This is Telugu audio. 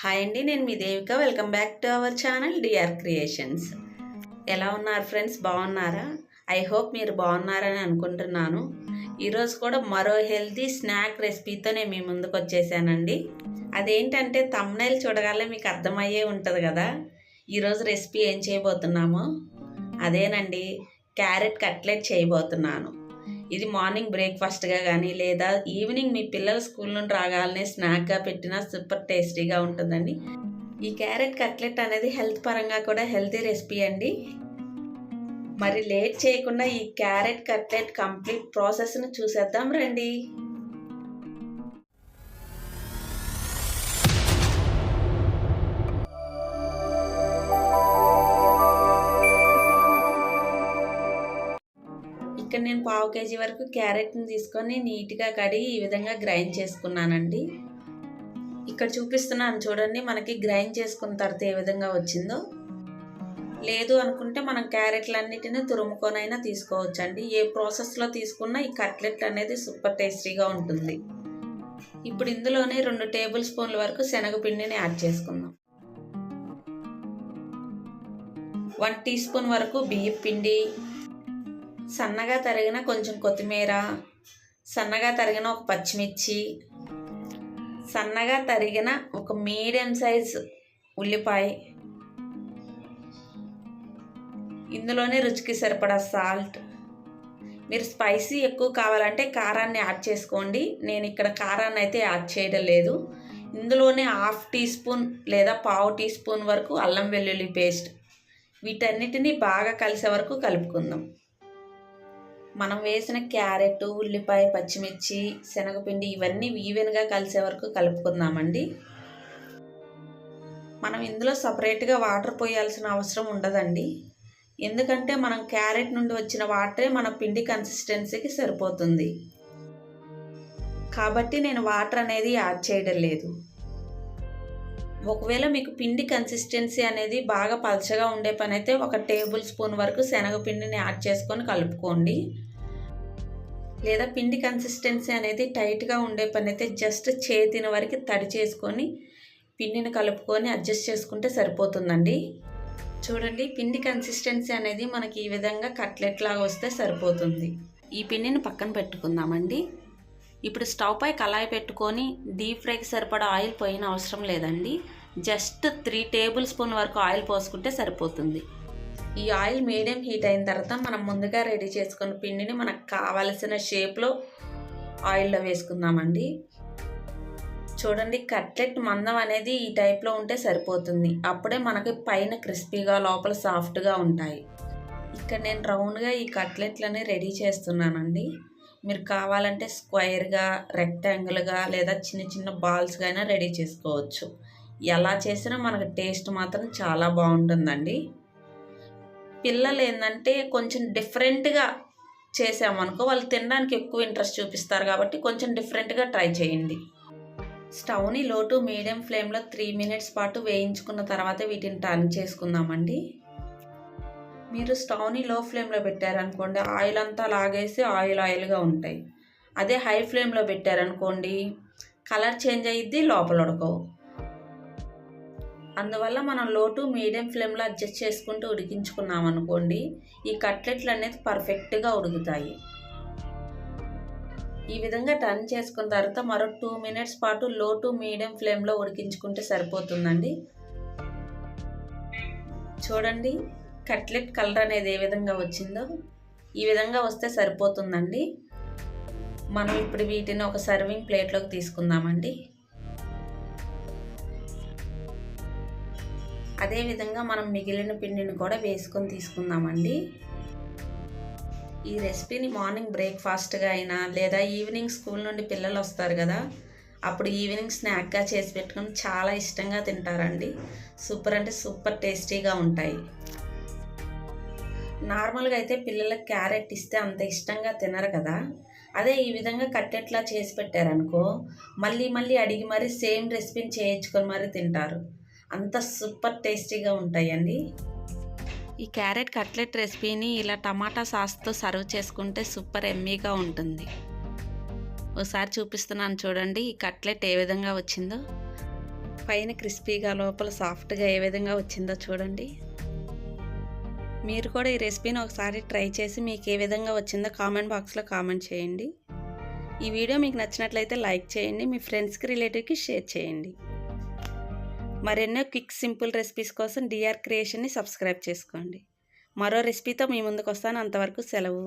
హాయ్ అండి నేను మీ Devika. Welcome back to our channel DR creations ఎలా ఉన్నారు ఫ్రెండ్స్ బాగున్నారా? ఐ హోప్ మీరు బాగున్నారని అనుకుంటున్నాను. ఈరోజు కూడా మరో హెల్తీ స్నాక్ రెసిపీతో నేను మీ ముందుకు వచ్చేసానండి. అదేంటంటే తమ్నైల్ చూడగానే మీకు అర్థమయ్యే ఉంటుంది కదా. ఈరోజు రెసిపీ ఏం చేయబోతున్నామో? అదేనండి క్యారెట్ కట్లెట్ చేయబోతున్నాను. ఇది మార్నింగ్ బ్రేక్ఫాస్ట్గా కానీ లేదా ఈవినింగ్ మీ పిల్లలు స్కూల్ నుండి రాగాలనే స్నాక్గా పెట్టినా సూపర్ టేస్టీగా ఉంటుందండి. ఈ క్యారెట్ కట్లెట్ అనేది హెల్త్ పరంగా కూడా హెల్తీ రెసిపీ అండి. మరి లేట్ చేయకుండా ఈ క్యారెట్ కట్లెట్ కంప్లీట్ ప్రాసెస్ను చూసేద్దాం రండి. ఇక్కడ నేను పావు కేజీ వరకు క్యారెట్ని తీసుకొని నీట్గా కడిగి ఈ విధంగా గ్రైండ్ చేసుకున్నానండి. ఇక్కడ చూపిస్తున్నాను చూడండి మనకి గ్రైండ్ చేసుకున్న తర్వాత ఏ విధంగా వచ్చిందో. లేదు అనుకుంటే మనం క్యారెట్లన్నిటిని తురుముకొనైనా తీసుకోవచ్చండి. ఏ ప్రాసెస్లో తీసుకున్నా ఈ కట్లెట్ అనేది సూపర్ టేస్టీగా ఉంటుంది. ఇప్పుడు ఇందులోనే రెండు టేబుల్ స్పూన్ల వరకు శనగపిండిని యాడ్ చేసుకుందాం. వన్ టీ స్పూన్ వరకు బియ్యం పిండి సన్నగా తరిగిన కొంచెం కొత్తిమీర సన్నగా తరిగిన ఒక పచ్చిమిర్చి సన్నగా తరిగిన ఒక మీడియం సైజ్ ఉల్లిపాయ. ఇందులోనే రుచికి సరిపడా సాల్ట్. మీరు స్పైసీ ఎక్కువ కావాలంటే కారాన్ని యాడ్ చేసుకోండి. నేను ఇక్కడ కారాన్ని అయితే యాడ్ చేయడం లేదు. ఇందులోనే హాఫ్ టీ స్పూన్ లేదా పావు టీ స్పూన్ వరకు అల్లం వెల్లుల్లి పేస్ట్. వీటన్నిటిని బాగా కలిసే వరకు కలుపుకుందాం. మనం వేసిన క్యారెట్ ఉల్లిపాయ పచ్చిమిర్చి శనగపిండి ఇవన్నీ ఈవెన్గా కలిసే వరకు కలుపుకుందామండి. మనం ఇందులో సపరేట్గా వాటర్ పోయాల్సిన అవసరం ఉండదండి. ఎందుకంటే మనం క్యారెట్ నుండి వచ్చిన వాటరే మన పిండి కన్సిస్టెన్సీకి సరిపోతుంది. కాబట్టి నేను వాటర్ అనేది యాడ్ చేయడం లేదు. ఒకవేళ మీకు పిండి కన్సిస్టెన్సీ అనేది బాగా పలచగా ఉండే పని అయితే ఒక టేబుల్ స్పూన్ వరకు శనగపిండిని యాడ్ చేసుకొని కలుపుకోండి. లేదా పిండి కన్సిస్టెన్సీ అనేది టైట్గా ఉండే పని అయితే జస్ట్ చేతిన వరకు తడి చేసుకొని పిండిని కలుపుకొని అడ్జస్ట్ చేసుకుంటే సరిపోతుందండి. చూడండి పిండి కన్సిస్టెన్సీ అనేది మనకి ఈ విధంగా కట్లెట్ లాగా వస్తే సరిపోతుంది. ఈ పిండిని పక్కన పెట్టుకుందామండి. ఇప్పుడు స్టవ్ పై కళాయి పెట్టుకొని డీప్ ఫ్రైకి సరిపడా ఆయిల్ పోయిన అవసరం లేదండి. జస్ట్ త్రీ టేబుల్ స్పూన్ వరకు ఆయిల్ పోసుకుంటే సరిపోతుంది. ఈ ఆయిల్ మీడియం హీట్ అయిన తర్వాత మనం ముందుగా రెడీ చేసుకున్న పిండిని మనకు కావలసిన షేప్లో ఆయిల్లో వేసుకుందామండి. చూడండి కట్లెట్ మందం అనేది ఈ టైప్లో ఉంటే సరిపోతుంది. అప్పుడే మనకి పైన క్రిస్పీగా లోపల సాఫ్ట్గా ఉంటాయి. ఇక్కడ నేను రౌండ్గా ఈ కట్లెట్లని రెడీ చేస్తున్నానండి. మీరు కావాలంటే స్క్వైర్గా రెక్టాంగిల్గా లేదా చిన్న చిన్న బాల్స్గా అయినా రెడీ చేసుకోవచ్చు. ఎలా చేసినా మనకు టేస్ట్ మాత్రం చాలా బాగుంటుందండి. పిల్లలు ఏంటంటే కొంచెం డిఫరెంట్గా చేసామనుకో వాళ్ళు తినడానికి ఎక్కువ ఇంట్రెస్ట్ చూపిస్తారు కాబట్టి కొంచెం డిఫరెంట్గా ట్రై చేయండి. స్టవ్ని లో టు మీడియం ఫ్లేమ్లో త్రీ మినిట్స్ పాటు వేయించుకున్న తర్వాత వీటిని టర్న్ చేసుకుందామండి. మీరు స్టవ్ని లో ఫ్లేమ్లో పెట్టారనుకోండి ఆయిల్ అంతా లాగేసి ఆయిల్ ఆయిల్గా ఉంటాయి. అదే హై ఫ్లేమ్లో పెట్టారనుకోండి కలర్ చేంజ్ అయ్యిద్ది లోపల ఉడకవు. అందువల్ల మనం లో టు మీడియం ఫ్లేమ్లో అడ్జస్ట్ చేసుకుంటూ ఉడికించుకున్నాం అనుకోండి ఈ కట్లెట్లు అనేది పర్ఫెక్ట్గా ఉడుకుతాయి. ఈ విధంగా టర్న్ చేసుకున్న తర్వాత మరో టూ మినిట్స్ పాటు లో టు మీడియం ఫ్లేమ్లో ఉడికించుకుంటే సరిపోతుందండి. చూడండి. కట్లెట్ కలర్ అనేది ఏ విధంగా వచ్చిందో ఈ విధంగా వస్తే సరిపోతుందండి. మనం ఇప్పుడు వీటిని ఒక సర్వింగ్ ప్లేట్లోకి తీసుకుందామండి. అదేవిధంగా మనం మిగిలిన పిండిని కూడా వేసుకొని తీసుకుందామండి. ఈ రెసిపీని మార్నింగ్ బ్రేక్ఫాస్ట్గా అయినా లేదా ఈవినింగ్ స్కూల్ నుండి పిల్లలు వస్తారు కదా అప్పుడు ఈవినింగ్ స్నాక్గా చేసి పెట్టుకొని చాలా ఇష్టంగా తింటారండి. సూపర్ అంటే సూపర్ టేస్టీగా ఉంటాయి. నార్మల్గా అయితే పిల్లలకు క్యారెట్ ఇస్తే అంత ఇష్టంగా తినరు కదా. అదే ఈ విధంగా కట్టెట్లా చేసి పెట్టారనుకో మళ్ళీ మళ్ళీ అడిగి మరీ సేమ్ రెసిపీని చేయించుకొని మరీ తింటారు. అంత సూపర్ టేస్టీగా ఉంటాయండి. ఈ క్యారెట్ కట్లెట్ రెసిపీని ఇలా టమాటా సాస్తో సర్వ్ చేసుకుంటే సూపర్ ఎమ్మీగా ఉంటుంది. ఒకసారి చూపిస్తున్నాను చూడండి ఈ కట్లెట్ ఏ విధంగా వచ్చిందో. పైన క్రిస్పీగా లోపల సాఫ్ట్గా ఏ విధంగా వచ్చిందో చూడండి. మీరు కూడా ఈ రెసిపీని ఒకసారి ట్రై చేసి మీకు ఏ విధంగా వచ్చిందో కామెంట్ బాక్స్లో కామెంట్ చేయండి. ఈ వీడియో మీకు నచ్చినట్లయితే లైక్ చేయండి మీ ఫ్రెండ్స్కి రిలేటివ్కి షేర్ చేయండి. మరెన్నో క్విక్ సింపుల్ రెసిపీస్ కోసం డిఆర్ క్రియేషన్ని సబ్స్క్రైబ్ చేసుకోండి. మరో రెసిపీతో మీ ముందుకు వస్తాను. అంతవరకు సెలవు.